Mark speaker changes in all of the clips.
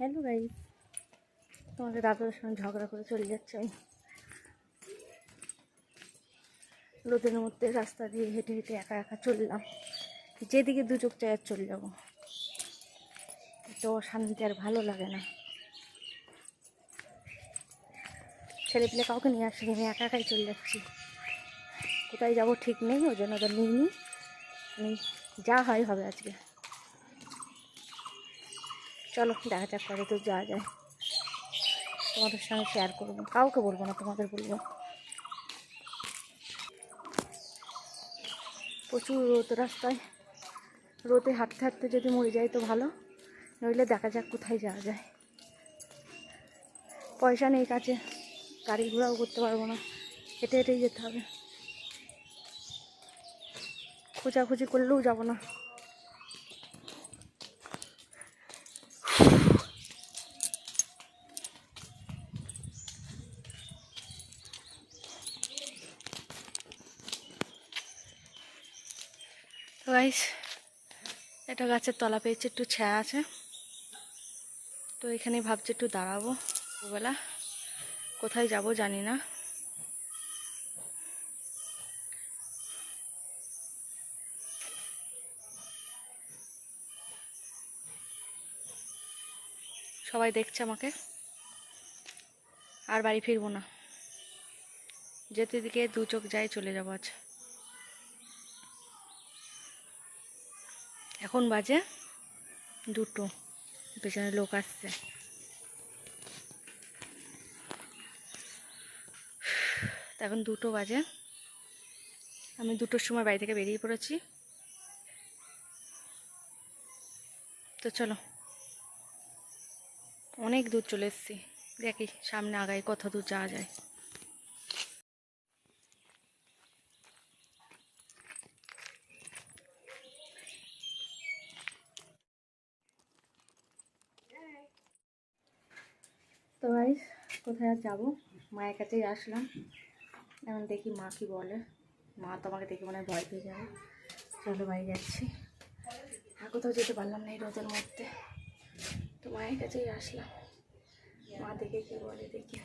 Speaker 1: Hello guys তোমাদের দাদাদের সঙ্গে ঝগড়া করে চলে যাচ্ছে আমি। রোদের মধ্যে রাস্তা দিয়ে হেঁটে হেঁটে একা একা চললাম। যেদিকে দু চোখ চায় চলে যাব। তো অশান্তি আর ভালো লাগে না। ছেলে পেলে কাউকে নিয়ে আসিনি আমি একা একাই চলে যাচ্ছি। কোথায় যাব ঠিক নেই, ওই জন্য ওদের নিয়ে নিই যা হয় হবে আজকে। চলো, দেখা যাক কত দূর যাওয়া যায়। তোমাদের সঙ্গে শেয়ার করব। কাউকে বলব না, তোমাদের বলব। প্রচুর রোদ রাস্তায়। রোদে হাঁটতে হাঁটতে যদি মরে যায় তো ভালো, নইলে দেখা যাক কোথায় যাওয়া যায়। পয়সা নেই কাছে গাড়ি ঘোড়াও করতে পারব না, হেঁটে হেঁটেই যেতে হবে। খোঁজাখুঁজি করলেও যাব না। গাইস এটা গাছের তলা পেয়েছে, একটু ছায়া আছে। তো এখানে ভাবছি একটু দাঁড়াবো দুবেলা। কোথায় যাব জানি না। সবাই দেখছে আমাকে। আর বাড়ি ফিরবো না। যেতে দিকে দু চোখ যাই চলে যাব আজ। এখন বাজে দুটো। পেছনে লোক আসছে। এখন দুটো বাজে। আমি দুটোর সময় বাড়ি থেকে বেরিয়ে পড়েছি। তো চলো। অনেক দূর চলে এসেছি। দেখি সামনে আগায় কত দূর যাওয়া যায় তো গাইস কোথায় আর যাব? মায়ের কাছেই আসলাম। এখন দেখি মা কি বলে। মা তো আমাকে দেখে মনে হয় ভয় পেয়ে যাবে। চলো বাড়ি যাচ্ছি। আর কোথাও যেতে পারলাম না এই রোদের মধ্যে। তো মায়ের কাছেই আসলাম। মা দেখে কি বলে দেখি।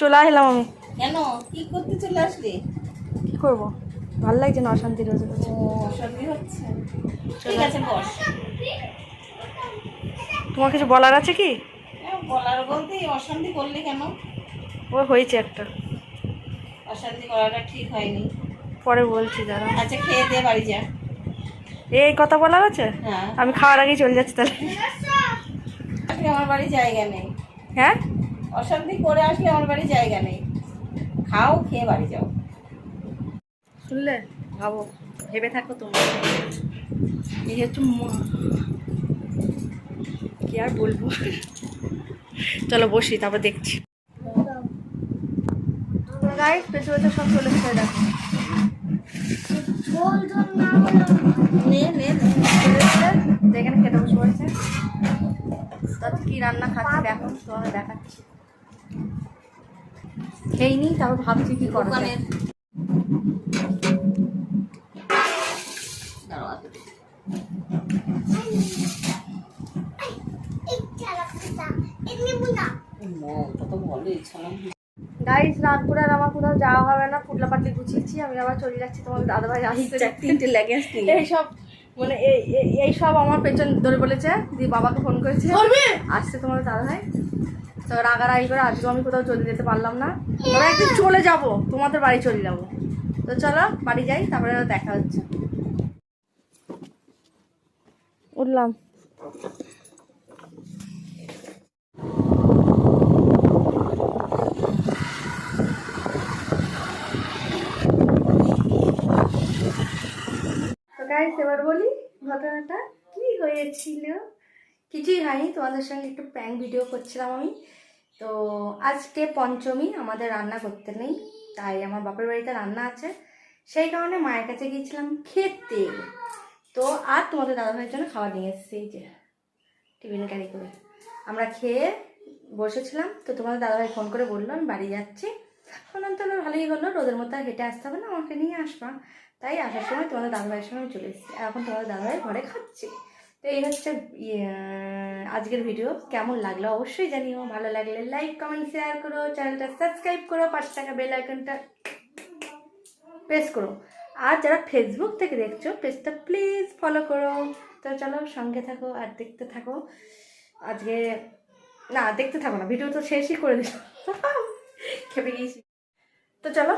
Speaker 1: চলে আসলাম আমি।
Speaker 2: কেন? কি করতে চলে আসলি?
Speaker 1: কি করব? ভালো লাগছে না অশান্তি রোজ রোজ
Speaker 2: ও অশান্তি হচ্ছে। ঠিক আছে বস।
Speaker 1: তোমার কিছু বলার আছে কি?
Speaker 2: বলার বলতে অশান্তি করলি কেন?
Speaker 1: ও হয়েছে একটা।
Speaker 2: অশান্তি করাটা ঠিক হয়নি।
Speaker 1: পরে বলছি দাঁড়া
Speaker 2: আচ্ছা খেয়ে দে বাড়ি যা।
Speaker 1: এই কথা বলার আছে?
Speaker 2: হ্যাঁ।
Speaker 1: আমি খাওয়ার আগেই চলে যাচ্ছি তাহলে।
Speaker 2: আমার বাড়ি জায়গা নেই।
Speaker 1: হ্যাঁ?
Speaker 2: অশান্তি করে আসলে আমার বাড়ি জায়গা নেই। খাও খেয়ে বাড়ি যাও।
Speaker 1: শুনলে? ভাবো ভেবে থাকো তোমরা। এই হচ্ছে কি আর বলব? চলো বসি তারপর দেখছি। পেছনে সব চলে দেখো। যেখানে খেতে বসে পড়েছে। তার কি রান্না খাচ্ছে দেখো তোমাকে দেখাচ্ছি। খেয়ে নি তারপর ভাবছি কি গাইস নাগপুর আর আমার কোথাও যাওয়া হবে না পাটলি গুছিয়েছি আমি আবার চলে যাচ্ছি
Speaker 2: তিনটে লেগে আসতে
Speaker 1: এইসব মানে এই সব আমার পেছন ধরে বলেছে দিয়ে বাবাকে ফোন করেছে। আসছে তোমাদের দাদাভাই। রাগারাগি করে আজকে আমি কোথাও চলে যেতে পারলাম না। তবে একদিন চলে যাব, তোমাদের বাড়ি চলে যাব। তো চলো, বাড়ি যাই, তারপরে দেখা হচ্ছে। উঠলাম। গাইস এবার বলি ঘটনাটা। কি হয়েছিল? কিছুই হয়নি, তোমাদের সঙ্গে একটু প্র্যাঙ্ক ভিডিও করছিলাম আমি। তো আজকে পঞ্চমী, আমাদের রান্না করতে নেই, তাই আমার বাপের বাড়িতে রান্না আছে। সেই কারণে মায়ের কাছে গিয়েছিলাম খেতে তো আর তোমাদের দাদাভাইয়ের জন্য খাবার নিয়ে এসেছি যে টিফিন ক্যারি করে। আমরা খেয়ে বসেছিলাম, তো তোমাদের দাদাভাই ফোন করে বলল, আমি বাড়ি যাচ্ছি। বললাম, তাহলে ভালোই হলো, রোদের আর হেঁটে আসতে হবে না, আমাকে নিয়ে আসবা। তাই আসার সময় তোমাদের দাদাভাইয়ের সঙ্গে চলে এসেছি এখন তোমাদের দাদাভাই ঘরে খাচ্ছি। এই হচ্ছে ইয়ে, আজকের ভিডিও কেমন লাগল অবশ্যই জানিও। ভালো লাগলে লাইক কমেন্ট শেয়ার করো। চ্যানেলটা সাবস্ক্রাইব করো। পাঁচ টাকা বেল আইকনটা প্রেস করো। আর যারা ফেসবুক থেকে দেখছ পেজটা প্লিজ ফলো করো। তো চলো সঙ্গে থাকো আর দেখতে থাকো। আজকে না দেখতে থাকো না। ভিডিও তো শেষই করে দিল খেপে গিয়েছি। তো চলো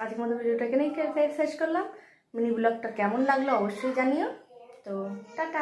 Speaker 1: আজকের মতো ভিডিওটা এখানেই শেষ করলাম। মিনি ব্লগটা কেমন লাগল অবশ্যই জানিও। তো টাটা